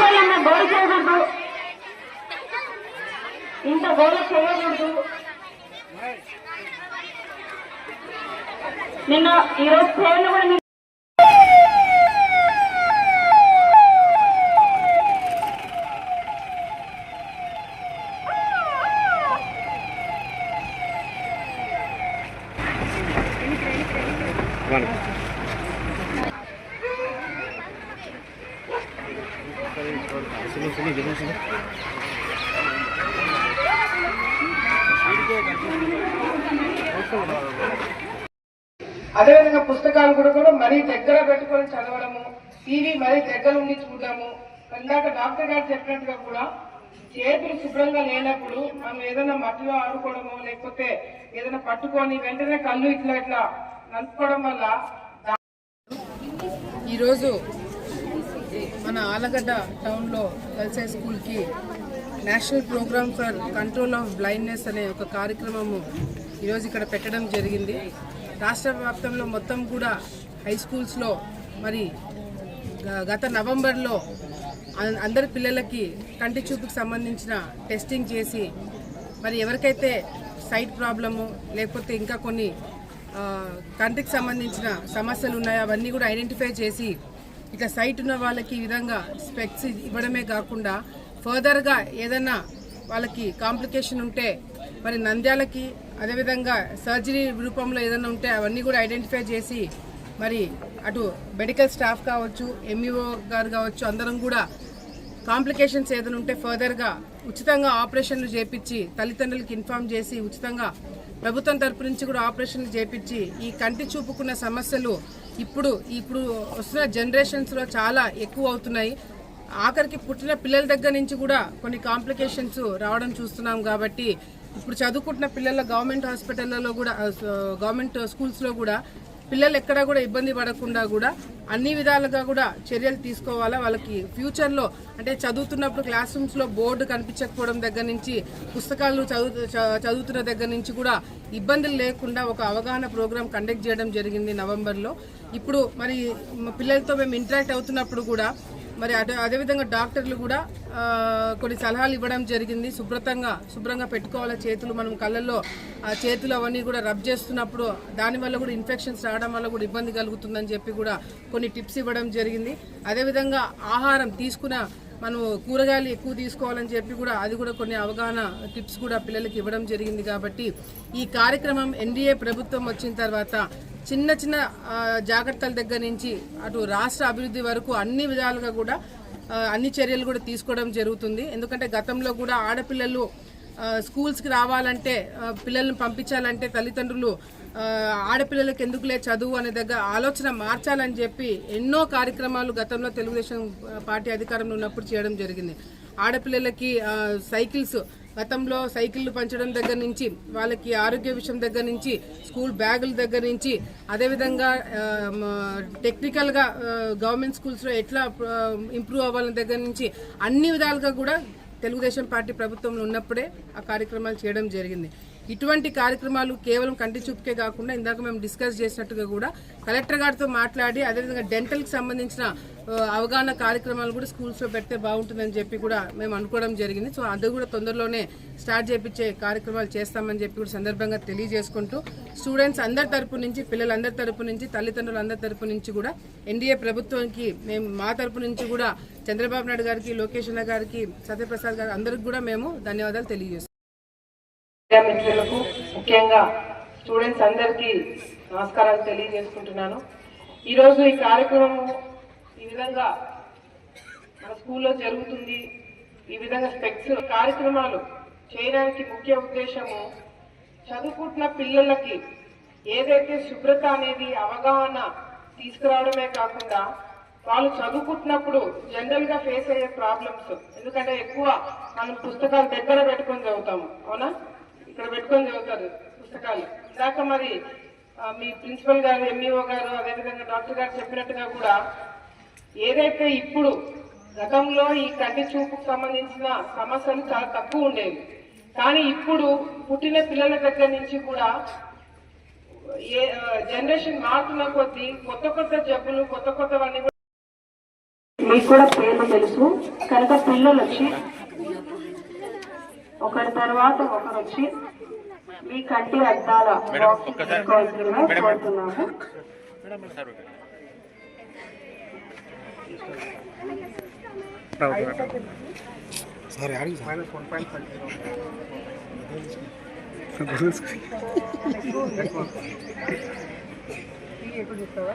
కూర్చోవాలన్న గోడ చేయకూడదు. ఇంత గోడ చేయకూడదు. నిన్న ఈరోజు పేర్లు కూడా మీరు అదేవిధంగా పుస్తకాలు కూడా కూడా మరీ దగ్గర పెట్టుకొని చదవడము టీవీ మరీ దగ్గర ఉండి చూడడము ఇందాక డాక్టర్ గారు చెప్పినట్టుగా కూడా చేతులు శుభ్రంగా లేనప్పుడు మనం ఏదైనా మట్టిలో ఆడుకోవడము లేకపోతే ఏదైనా పట్టుకొని వెంటనే కళ్ళు ఇట్లా ఇట్లా నలుపుకోవడం వల్ల ఈరోజు మన ఆలగడ్డ టౌన్లో గర్ల్స్ హై స్కూల్కి national program for control of blindness అనే ఒక కార్యక్రమము ఈరోజు ఇక్కడ పెట్టడం జరిగింది. రాష్ట్ర వ్యాప్తంలో మొత్తం కూడా హై స్కూల్స్లో మరి గత నవంబర్లో అందరి పిల్లలకి కంటి చూపుకి సంబంధించిన టెస్టింగ్ చేసి మరి ఎవరికైతే సైట్ ప్రాబ్లము లేకపోతే ఇంకా కొన్ని కంటికి సంబంధించిన సమస్యలు ఉన్నాయో అవన్నీ కూడా ఐడెంటిఫై చేసి ఇట్లా సైట్ ఉన్న వాళ్ళకి ఈ విధంగా స్పెక్స్ ఇవ్వడమే కాకుండా ఫర్దర్గా ఏదైనా వాళ్ళకి కాంప్లికేషన్ ఉంటే మరి నంద్యాలకి అదేవిధంగా సర్జరీ రూపంలో ఏదైనా ఉంటే అవన్నీ కూడా ఐడెంటిఫై చేసి మరి అటు మెడికల్ స్టాఫ్ కావచ్చు ఎంఈఓ గారు కావచ్చు అందరం కూడా కాంప్లికేషన్స్ ఏదైనా ఉంటే ఫర్దర్గా ఉచితంగా ఆపరేషన్లు చేపించి తల్లిదండ్రులకి ఇన్ఫార్మ్ చేసి ఉచితంగా ప్రభుత్వం తరపు నుంచి కూడా ఆపరేషన్లు చేపించి ఈ కంటి చూపుకున్న సమస్యలు ఇప్పుడు ఇప్పుడు వస్తున్న జనరేషన్స్లో చాలా ఎక్కువ అవుతున్నాయి. ఆఖరికి పుట్టిన పిల్లల దగ్గర నుంచి కూడా కొన్ని కాంప్లికేషన్స్ రావడం చూస్తున్నాం కాబట్టి ఇప్పుడు చదువుకుంటున్న పిల్లల గవర్నమెంట్ హాస్పిటల్లో కూడా గవర్నమెంట్ స్కూల్స్లో కూడా పిల్లలు ఎక్కడా కూడా ఇబ్బంది పడకుండా కూడా అన్ని విధాలుగా కూడా చర్యలు తీసుకోవాలా? వాళ్ళకి ఫ్యూచర్లో అంటే చదువుతున్నప్పుడు క్లాస్ రూమ్స్లో బోర్డు కనిపించకపోవడం దగ్గర నుంచి పుస్తకాలు చదువు చ- చదువుతున్న దగ్గర నుంచి కూడా ఇబ్బందులు లేకుండా ఒక అవగాహన ప్రోగ్రాం కండక్ట్ చేయడం జరిగింది నవంబర్లో. ఇప్పుడు మరి పిల్లలతో మేము ఇంటరాక్ట్ అవుతున్నప్పుడు కూడా మరి అదే అదేవిధంగా డాక్టర్లు కూడా కొన్ని సలహాలు ఇవ్వడం జరిగింది. శుభ్రతంగా శుభ్రంగా పెట్టుకోవాలి చేతులు? మనం కళ్ళల్లో ఆ చేతులు అవన్నీ కూడా రబ్ చేస్తున్నప్పుడు దానివల్ల కూడా ఇన్ఫెక్షన్స్ రావడం వల్ల కూడా ఇబ్బంది కలుగుతుందని చెప్పి కూడా కొన్ని టిప్స్ ఇవ్వడం జరిగింది. అదేవిధంగా ఆహారం తీసుకున్న మనం కూరగాయలు ఎక్కువ తీసుకోవాలని చెప్పి కూడా అది కూడా కొన్ని అవగాహన టిప్స్ కూడా పిల్లలకి ఇవ్వడం జరిగింది కాబట్టి ఈ కార్యక్రమం ఎన్డీఏ ప్రభుత్వం వచ్చిన తర్వాత చిన్న చిన్న జాగ్రత్తల దగ్గర నుంచి అటు రాష్ట్ర అభివృద్ధి వరకు అన్ని విధాలుగా కూడా అన్ని చర్యలు కూడా తీసుకోవడం జరుగుతుంది. ఎందుకంటే గతంలో కూడా ఆడపిల్లలు స్కూల్స్కి రావాలంటే పిల్లల్ని పంపించాలంటే తల్లిదండ్రులు ఆడపిల్లలకు ఆడపిల్లలకి ఎందుకులే చదువు అనే దగ్గర ఆలోచన మార్చాలని చెప్పి ఎన్నో కార్యక్రమాలు గతంలో తెలుగుదేశం పార్టీ అధికారంలో ఉన్నప్పుడు చేయడం జరిగింది. ఆడపిల్లలకి సైకిల్స్ గతంలో సైకిళ్ళు పంచడం దగ్గర నుంచి వాళ్ళకి ఆరోగ్య విషయం దగ్గర నుంచి స్కూల్ బ్యాగుల దగ్గర నుంచి అదేవిధంగా టెక్నికల్గా గవర్నమెంట్ స్కూల్స్లో ఎట్లా ఇంప్రూవ్ అవ్వాలని దగ్గర నుంచి అన్ని విధాలుగా కూడా తెలుగుదేశం పార్టీ ప్రభుత్వంలో ఉన్నప్పుడే ఆ కార్యక్రమాలు చేయడం జరిగింది. ఇటువంటి కార్యక్రమాలు కేవలం కంటి చూపుకే కాకుండా ఇందాక మేము డిస్కస్ చేసినట్టుగా కూడా కలెక్టర్ గారితో మాట్లాడి అదేవిధంగా డెంటల్కి సంబంధించిన అవగాహన కార్యక్రమాలు కూడా స్కూల్స్లో పెడితే బాగుంటుందని చెప్పి కూడా మేము అనుకోవడం జరిగింది. సో అది కూడా తొందరలోనే స్టార్ట్ చేయించే కార్యక్రమాలు చేస్తామని చెప్పి కూడా సందర్భంగా తెలియజేసుకుంటూ స్టూడెంట్స్ అందరి తరపు నుంచి పిల్లలందరి తరపు నుంచి తల్లిదండ్రులు అందరి తరపు నుంచి కూడా ఎన్డీఏ ప్రభుత్వానికి మేము మా తరపు నుంచి కూడా చంద్రబాబు నాయుడు గారికి లోకేష్ గారికి సత్యప్రసాద్ గారు అందరికి కూడా మేము ధన్యవాదాలు తెలియజేస్తాం మిత్రులకు ముఖ్యంగా స్టూడెంట్స్ అందరికీ నమస్కారాలు తెలియజేసుకుంటున్నాను. ఈరోజు ఈ కార్యక్రమము ఈ విధంగా మన స్కూల్లో జరుగుతుంది. ఈ విధంగా స్పెక్స్ కార్యక్రమాలు చేయడానికి ముఖ్య ఉద్దేశము చదువుకుంటున్న పిల్లలకి ఏదైతే శుభ్రత అనేది అవగాహన తీసుకురావడమే కాకుండా వాళ్ళు చదువుకుంటున్నప్పుడు జనరల్గా ఫేస్ అయ్యే ప్రాబ్లమ్స్ ఎందుకంటే ఎక్కువ మనం పుస్తకాలు దగ్గర పెట్టుకొని చదువుతాము అవునా? ఇక్కడ పెట్టుకొని చదువుతారు పుస్తకాలు. ఇందాక మరి మీ ప్రిన్సిపల్ గారు ఎంఈఓ గారు అదేవిధంగా డాక్టర్ గారు చెప్పినట్టుగా కూడా ఏదైతే ఇప్పుడు గతంలో ఈ కంటి చూపుకు సంబంధించిన సమస్యలు చాలా తక్కువ ఉండేవి కానీ ఇప్పుడు పుట్టిన పిల్లల దగ్గర నుంచి కూడా ఏ జనరేషన్ మారుతున్న కొద్దీ కొత్త కొత్త జబ్బులు కొత్త కొత్తవన్నీ కూడా మీకు కూడా పేర్లు తెలుసు. కనుక పిల్లలు వచ్చి ఒకరి తర్వాత ఒకరు వచ్చి మీ కంటి అద్దాల కోరుతున్నాము చూస్తావా